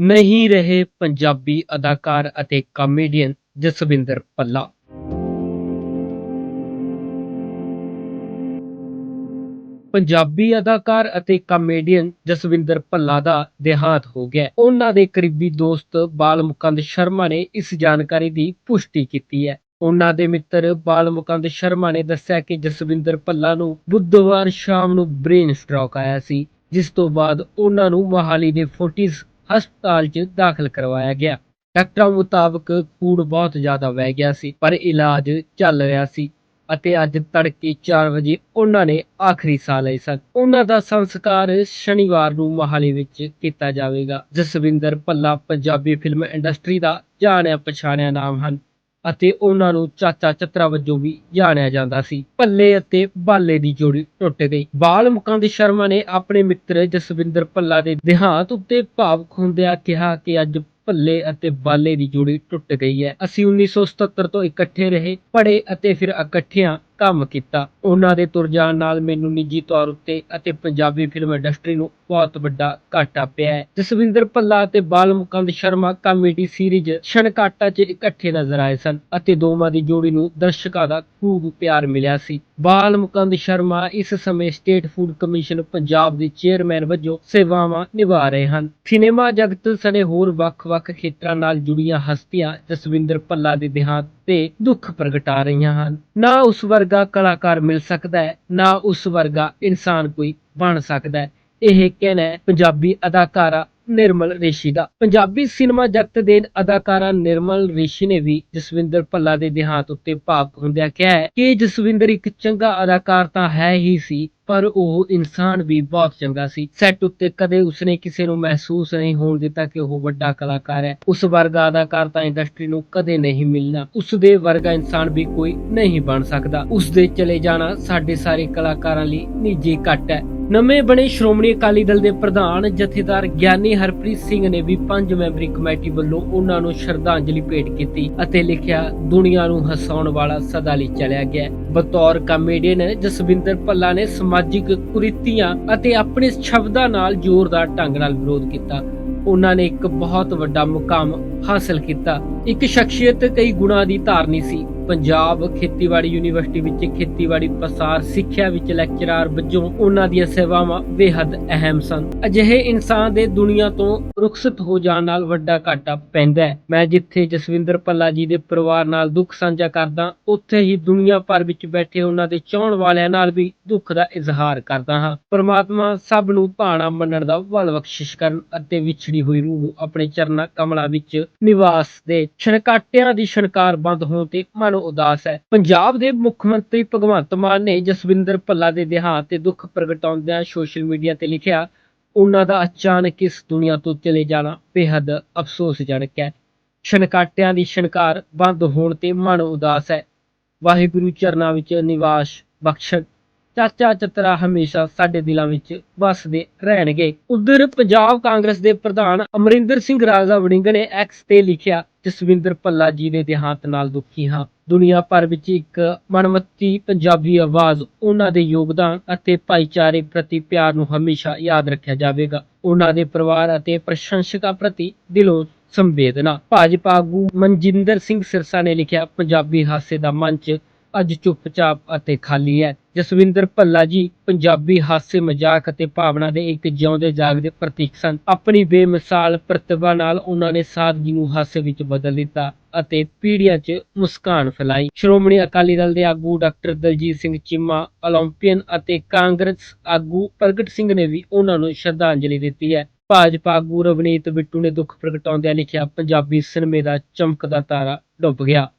ਨਹੀਂ ਰਹੇ ਪੰਜਾਬੀ ਅਦਾਕਾਰ ਅਤੇ ਕਾਮੇਡੀਅਨ ਜਸਵਿੰਦਰ ਪੱਲਾ। ਪੰਜਾਬੀ ਅਦਾਕਾਰ ਅਤੇ ਕਾਮੇਡੀਅਨ ਜਸਵਿੰਦਰ ਭੱਲਾ ਦਾ ਦੇਹਾਂਤ ਹੋ ਗਿਆ। ਉਹਨਾਂ ਦੇ ਕਰੀਬੀ ਦੋਸਤ ਬਾਲਮੁਕੰਦ ਸ਼ਰਮਾ ਨੇ ਇਸ ਜਾਣਕਾਰੀ ਦੀ ਪੁਸ਼ਟੀ ਕੀਤੀ ਹੈ। ਉਹਨਾਂ ਦੇ ਮਿੱਤਰ ਬਾਲਮੁਕੰਦ ਸ਼ਰਮਾ ਨੇ ਦੱਸਿਆ ਕਿ ਜਸਵਿੰਦਰ ਭੱਲਾ ਨੂੰ ਬੁੱਧਵਾਰ ਸ਼ਾਮ ਨੂੰ ਬ੍ਰੇਨ ਸਟ੍ਰੋਕ ਆਇਆ ਸੀ, ਜਿਸ ਤੋਂ ਬਾਅਦ ਉਹਨਾਂ ਨੂੰ ਮੋਹਾਲੀ ਦੇ ਫੋਰਟਿਸ ਹਸਪਤਾਲ 'ਚ ਦਾਖਲ ਕਰਵਾਇਆ ਗਿਆ। ਡਾਕਟਰਾਂ ਮੁਤਾਬਕ ਖੂਨ ਬਹੁਤ ਜ਼ਿਆਦਾ ਵਹਿ ਗਿਆ ਸੀ, ਪਰ ਇਲਾਜ ਚੱਲ ਰਿਹਾ ਸੀ ਅਤੇ ਅੱਜ ਤੜਕੇ 4 ਵਜੇ ਉਹਨਾਂ ਨੇ ਆਖਰੀ ਸਾਹ ਲਏ ਸਨ। ਉਹਨਾਂ ਦਾ ਸੰਸਕਾਰ ਸ਼ਨੀਵਾਰ ਨੂੰ ਮੋਹਾਲੀ ਵਿੱਚ ਕੀਤਾ ਜਾਵੇਗਾ, ਜਸਵਿੰਦਰ ਭੱਲਾ, ਪੰਜਾਬੀ ਫਿਲਮ ਇੰਡਸਟਰੀ ਦਾ ਜਾਣਿਆ ਪਛਾਣਿਆ ਨਾਮ ਹਨ। ਅਤੇ ਉਹਨਾਂ ਨੂੰ ਚਾਚਾ ਚਤਰਾ ਵਜੋਂ ਵੀ ਜਾਣਿਆ ਜਾਂਦਾ ਸੀ। ਭੱਲੇ ਅਤੇ ਬਾਲੇ ਦੀ ਜੋੜੀ ਟੁੱਟ ਗਈ। ਬਾਲ ਮੁਕੰਦ ਸ਼ਰਮਾ ਨੇ ਆਪਣੇ ਮਿੱਤਰ ਜਸਵਿੰਦਰ ਭੱਲਾ ਦੇ ਦੇਹਾਂਤ ਉੱਤੇ ਭਾਵੁਕ ਹੁੰਦਿਆਂ ਕਿਹਾ ਕਿ ਅੱਜ ਭੱਲੇ ਅਤੇ ਬਾਲੇ ਦੀ ਜੋੜੀ ਟੁੱਟ ਗਈ ਹੈ। ਅਸੀਂ 1977 ਤੋਂ ਇਕੱਠੇ ਰਹੇ, ਪੜ੍ਹੇ ਅਤੇ ਫਿਰ ਇਕੱਠਿਆਂ ਕੰਮ ਕੀਤਾ। ਉਹਨਾਂ ਦੇ ਤੁਰ ਜਾਣ ਨਾਲ ਮੈਨੂੰ ਨਿੱਜੀ ਤੌਰ ਉੱਤੇ ਅਤੇ ਪੰਜਾਬੀ ਫਿਲਮ ਇੰਡਸਟਰੀ ਨੂੰ ਬਹੁਤ ਵੱਡਾ ਘਾਟਾ ਪਿਆ ਹੈ। ਜਸਵਿੰਦਰ ਭੱਲਾ ਅਤੇ ਬਾਲ ਮੁਕੰਦ ਸ਼ਰਮਾ ਕਾਮੇਡੀ ਸੀਰੀਜ਼ ਛਣਕਾਟਾ 'ਚ ਇਕੱਠੇ ਨਜ਼ਰ ਆਏ ਸਨ ਅਤੇ ਦੋਵਾਂ ਦੀ ਜੋੜੀ ਨੂੰ ਦਰਸ਼ਕਾਂ ਦਾ ਖੂਬ ਪਿਆਰ ਮਿਲਿਆ ਸੀ। ਬਾਲ ਮੁਕੰਦ ਸ਼ਰਮਾ ਇਸ ਸਮੇਂ ਸਟੇਟ ਫੂਡ ਕਮਿਸ਼ਨ ਪੰਜਾਬ ਦੇ ਚੇਅਰਮੈਨ ਵਜੋਂ ਸੇਵਾਵਾਂ ਨਿਭਾ ਰਹੇ ਹਨ। ਸਿਨੇਮਾ ਜਗਤ ਸਣੇ ਹੋਰ ਵੱਖ-ਵੱਖ ਖੇਤਰਾਂ ਨਾਲ ਜੁੜੀਆਂ ਹਸਤੀਆਂ ਜਸਵਿੰਦਰ ਭੱਲਾ ਦੇ ਦੇਹਾਂਤ ਤੇ ਦੁੱਖ ਪ੍ਰਗਟਾ ਰਹੀਆਂ ਹਨ। ਨਾ ਉਸ ਵਰਗਾ ਕਲਾਕਾਰ ਮਿਲ ਸਕਦਾ ਹੈ, ਨਾ ਉਸ ਵਰਗਾ ਇਨਸਾਨ ਕੋਈ ਬਣ ਸਕਦਾ ਹੈ। ਇਹ ਕਹਿਣਾ ਹੈ, ਪੰਜਾਬੀ ਅਦਾਕਾਰਾ ਨਿਰਮਲ ਰਿਸ਼ੀ ਦਾ। ਪੰਜਾਬੀ ਸਿਨੇਮਾ ਜਗਤ ਦੇ ਅਦਾਕਾਰਾ ਨਿਰਮਲ ਰਿਸ਼ੀ ਨੇ ਵੀ ਜਸਵਿੰਦਰ ਭੱਲਾ ਦੇ ਦੇਹਾਂਤ ਉੱਤੇ ਭਾਵੁਕ ਹੁੰਦਿਆਂ ਕਿਹਾ ਹੈ ਕਿ ਜਸਵਿੰਦਰ ਇੱਕ ਚੰਗਾ ਅਦਾਕਾਰ ਤਾਂ ਹੈ ਹੀ ਸੀ, ਪਰ ਉਹ ਇਨਸਾਨ ਵੀ ਬਹੁਤ ਚੰਗਾ ਸੀ। ਸੈੱਟ ਉੱਤੇ ਕਦੇ ਉਸਨੇ ਕਿਸੇ ਨੂੰ ਮਹਿਸੂਸ ਨਹੀਂ ਹੋਣ ਦਿੱਤਾ ਕਿ ਉਹ ਵੱਡਾ ਕਲਾਕਾਰ ਹੈ। ਉਸ ਵਰਗਾ ਅਦਾਕਾਰ ਤਾਂ ਇੰਡਸਟਰੀ ਨੂੰ ਕਦੇ ਨਹੀਂ ਮਿਲਣਾ। ਉਸ ਦੇ ਵਰਗਾ ਇਨਸਾਨ ਵੀ ਕੋਈ ਨਹੀਂ ਬਣ ਸਕਦਾ। ਉਸ ਦੇ ਚਲੇ ਜਾਣਾ ਸਾਡੇ ਸਾਰੇ ਕਲਾਕਾਰਾਂ ਲਈ ਨਿੱਜੀ ਕੱਟ ਹੈ। ਨਵੇਂ ਬਣੇ ਸ਼੍ਰੋਮਣੀ ਅਕਾਲੀ ਦਲ ਦੇ ਪ੍ਰਧਾਨ ਜਥੇਦਾਰ ਗਿਆਨੀ ਹਰਪ੍ਰੀਤ ਸਿੰਘ ਨੇ ਵੀ ਪੰਜ ਮੈਂਬਰੀ ਕਮੇਟੀ ਵੱਲੋਂ ਉਹਨਾਂ ਨੂੰ ਸ਼ਰਧਾਂਜਲੀ ਭੇਟ ਕੀਤੀ ਅਤੇ ਲਿਖਿਆ, ਦੁਨੀਆ ਨੂੰ ਹਸਾਉਣ ਵਾਲਾ ਸਦਾ ਲਈ ਚਲਿਆ ਗਿਆ ਬਤੌਰ ਕਾਮੇਡੀਅਨ ਜਸਵਿੰਦਰ ਭੱਲਾ ਨੇ ਸਮਾਜਿਕ ਕੁਰੀਤੀਆਂ ਅਤੇ ਆਪਣੇ ਸ਼ਬਦਾਂ ਨਾਲ ਜ਼ੋਰਦਾਰ ਢੰਗ ਨਾਲ ਵਿਰੋਧ ਕੀਤਾ। ਉਹਨਾਂ ਨੇ ਇੱਕ ਬਹੁਤ ਵੱਡਾ ਮੁਕਾਮ ਹਾਸਲ ਕੀਤਾ। ਇੱਕ ਸ਼ਖਸੀਅਤ ਕਈ ਗੁਣਾਂ ਦੀ ਧਾਰਨੀ ਸੀ। ਪੰਜਾਬ ਖੇਤੀਬਾੜੀ ਯੂਨੀਵਰਸਿਟੀ ਵਿੱਚ ਖੇਤੀਬਾੜੀ ਪਸਾਰ ਸਿੱਖਿਆ ਵਿੱਚ ਲੈਕਚਰਾਰ ਵਜੋਂ ਉਹਨਾਂ ਦੀਆਂ ਸੇਵਾਵਾਂ ਬੇਹੱਦ ਅਹਿਮ ਸਨ। ਅਜਿਹੇ ਇਨਸਾਨ ਦੇ ਦੁਨੀਆ ਤੋਂ ਰੁਖਸਤ ਹੋ ਜਾਣ ਨਾਲ ਵੱਡਾ ਘਾਟਾ ਪੈਂਦਾ ਹੈ। ਮੈਂ ਜਿੱਥੇ ਜਸਵਿੰਦਰ ਪੱਲਾ ਜੀ ਦੇ ਪਰਿਵਾਰ ਨਾਲ ਦੁੱਖ ਸਾਂਝਾ ਕਰਦਾ, ਉੱਥੇ ਹੀ ਦੁਨੀਆ ਭਰ ਵਿੱਚ ਬੈਠੇ ਉਹਨਾਂ ਦੇ ਚਾਹਣ ਵਾਲਿਆਂ ਨਾਲ ਵੀ ਦੁੱਖ ਦਾ ਇਜ਼ਹਾਰ ਕਰਦਾ ਹਾਂ। ਪਰਮਾਤਮਾ ਸਭ ਨੂੰ ਭਾਣਾ ਮੰਨਣ ਦਾ ਬਲ ਬਖਸ਼ਿਸ਼ ਕਰਨ ਅਤੇ ਵਿਛੜੀ ਹੋਈ ਰੂਹ ਨੂੰ ਆਪਣੇ ਚਰਨਾਂ ਕਮਲਾਂ ਵਿੱਚ ਨਿਵਾਸ ਦੇ ਛਣਕਾਟਿਆਂ ਦੀ ਛਣਕਾਰ ਬੰਦ ਹੋਣ ਤੇ ਮਨ ਉਦਾਸ ਹੈ। ਪੰਜਾਬ ਦੇ ਮੁੱਖ ਮੰਤਰੀ ਭਗਵੰਤ ਮਾਨ ਨੇ ਜਸਵਿੰਦਰ ਭੱਲਾ ਦੇ ਦੇਹਾਂਤ ਤੇ ਦੁੱਖ ਪ੍ਰਗਟਾਉਂਦਿਆਂ ਸੋਸ਼ਲ ਮੀਡੀਆ ਤੇ ਲਿਖਿਆ, ਉਹਨਾਂ ਦਾ ਅਚਾਨਕ ਇਸ ਦੁਨੀਆ ਤੋਂ ਚਲੇ ਜਾਣਾ ਬੇਹੱਦ ਅਫਸੋਸਜਨਕ ਹੈ। ਛਣਕਾਟਿਆਂ ਦੀ ਛਣਕਾਰ ਬੰਦ ਹੋਣ ਤੇ ਮਨ ਉਦਾਸ ਹੈ। ਵਾਹਿਗੁਰੂ ਚਰਨਾਂ ਵਿੱਚ ਨਿਵਾਸ ਬਖਸ਼ਣ। ਚਾਚਾ ਚਤਰਾ ਹਮੇਸ਼ਾ ਸਾਡੇ ਦਿਲਾਂ ਵਿੱਚ ਵਸਦੇ ਰਹਿਣਗੇ। ਉਧਰ ਪੰਜਾਬ ਕਾਂਗਰਸ ਦੇ ਪ੍ਰਧਾਨ ਅਮਰਿੰਦਰ ਸਿੰਘ ਰਾਜਾ ਵੜਿੰਗ ਨੇ ਐਕਸ ਤੇ ਲਿਖਿਆ, ਜਸਵਿੰਦਰ ਭੱਲਾ ਜੀ ਦੇ ਦੇਹਾਂਤ ਨਾਲ ਦੁਖੀ ਹਾਂ। ਦੁਨੀਆ ਭਰ ਵਿੱਚ ਇੱਕ ਮਨਮੱਤੀ ਪੰਜਾਬੀ ਆਵਾਜ਼, ਉਹਨਾਂ ਦੇ ਯੋਗਦਾਨ ਅਤੇ ਭਾਈਚਾਰੇ ਪ੍ਰਤੀ ਪਿਆਰ ਨੂੰ ਹਮੇਸ਼ਾ ਯਾਦ ਰੱਖਿਆ ਜਾਵੇਗਾ। ਉਹਨਾਂ ਦੇ ਪਰਿਵਾਰ ਅਤੇ ਪ੍ਰਸ਼ੰਸਕਾਂ ਪ੍ਰਤੀ ਦਿਲੋਂ ਸੰਵੇਦਨਾ। ਭਾਜਪਾ ਆਗੂ ਮਨਜਿੰਦਰ ਸਿੰਘ ਸਿਰਸਾ ਨੇ ਲਿਖਿਆ, ਪੰਜਾਬੀ ਹਾਸੇ ਦਾ ਮੰਚ ਅੱਜ ਚੁੱਪਚਾਪ ਅਤੇ ਖਾਲੀ ਹੈ। ਜਸਵਿੰਦਰ ਭੱਲਾ ਜੀ, ਪੰਜਾਬੀ ਹਾਸੇ, ਮਜ਼ਾਕ ਅਤੇ ਭਾਵਨਾ ਦੇ ਇੱਕ ਜਿਉਂਦੇ ਜਾਗਦੇ ਪ੍ਰਤੀਕ ਸਨ। ਆਪਣੀ ਬੇਮਿਸਾਲ ਪ੍ਰਤਿਭਾ ਨਾਲ ਉਹਨਾਂ ਨੇ ਸਾਦਗੀ ਨੂੰ ਹਾਸੇ ਵਿੱਚ ਬਦਲ ਦਿੱਤਾ। ਅਤੇ ਪੀੜੀਆਂ 'ਚ ਮੁਸਕਾਨ ਫੈਲਾਈ। ਸ਼੍ਰੋਮਣੀ ਅਕਾਲੀ ਦਲ ਦੇ ਆਗੂ ਡਾਕਟਰ ਦਲਜੀਤ ਸਿੰਘ ਚੀਮਾ, ਓਲੰਪੀਅਨ ਅਤੇ ਕਾਂਗਰਸ ਆਗੂ ਪ੍ਰਗਟ ਸਿੰਘ ਨੇ ਵੀ ਉਹਨਾਂ ਨੂੰ ਸ਼ਰਧਾਂਜਲੀ ਦਿੱਤੀ ਹੈ। ਭਾਜਪਾ ਆਗੂ ਰਵਨੀਤ ਬਿੱਟੂ ਨੇ ਦੁੱਖ ਪ੍ਰਗਟਾਉਂਦਿਆਂ ਲਿਖਿਆ, ਪੰਜਾਬੀ ਸਿਨੇਮੇ ਦਾ ਚਮਕਦਾ ਤਾਰਾ ਡੁੱਬ ਗਿਆ।